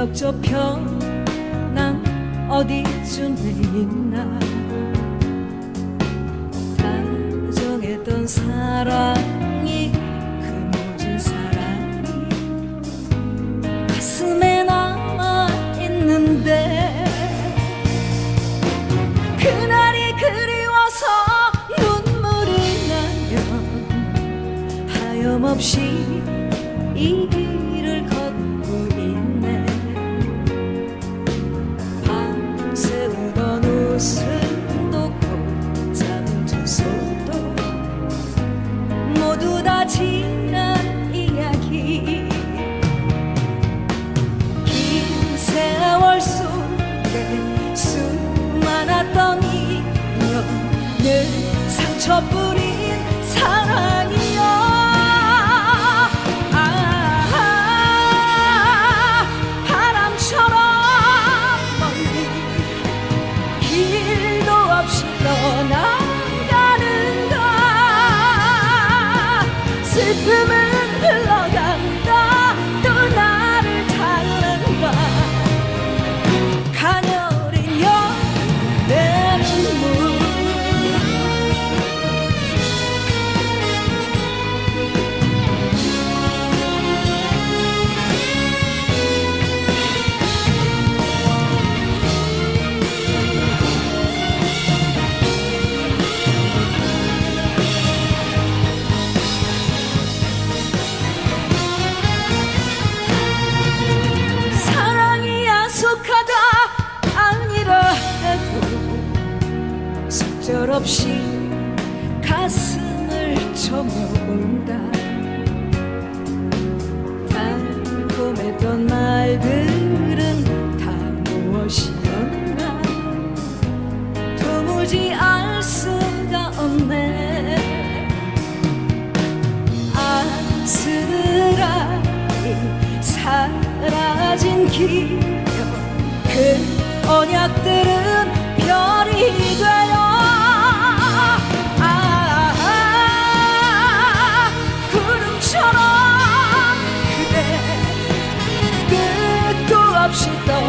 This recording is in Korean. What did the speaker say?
저쪽 저편난 어디쯤에 있나? 다정했던 사랑이 그 모진 사랑이 가슴에 남아있는데 그날이 그리워서 눈물이 나면 하염없이 이 상처뿐인 사랑 없이 가슴을 쳐모은다. 달콤했던 말들은 다 무엇이었나? 도무지 알 수가 없네. 안쓰라이 사라진 기억 그 언약들은 변 Przeczytam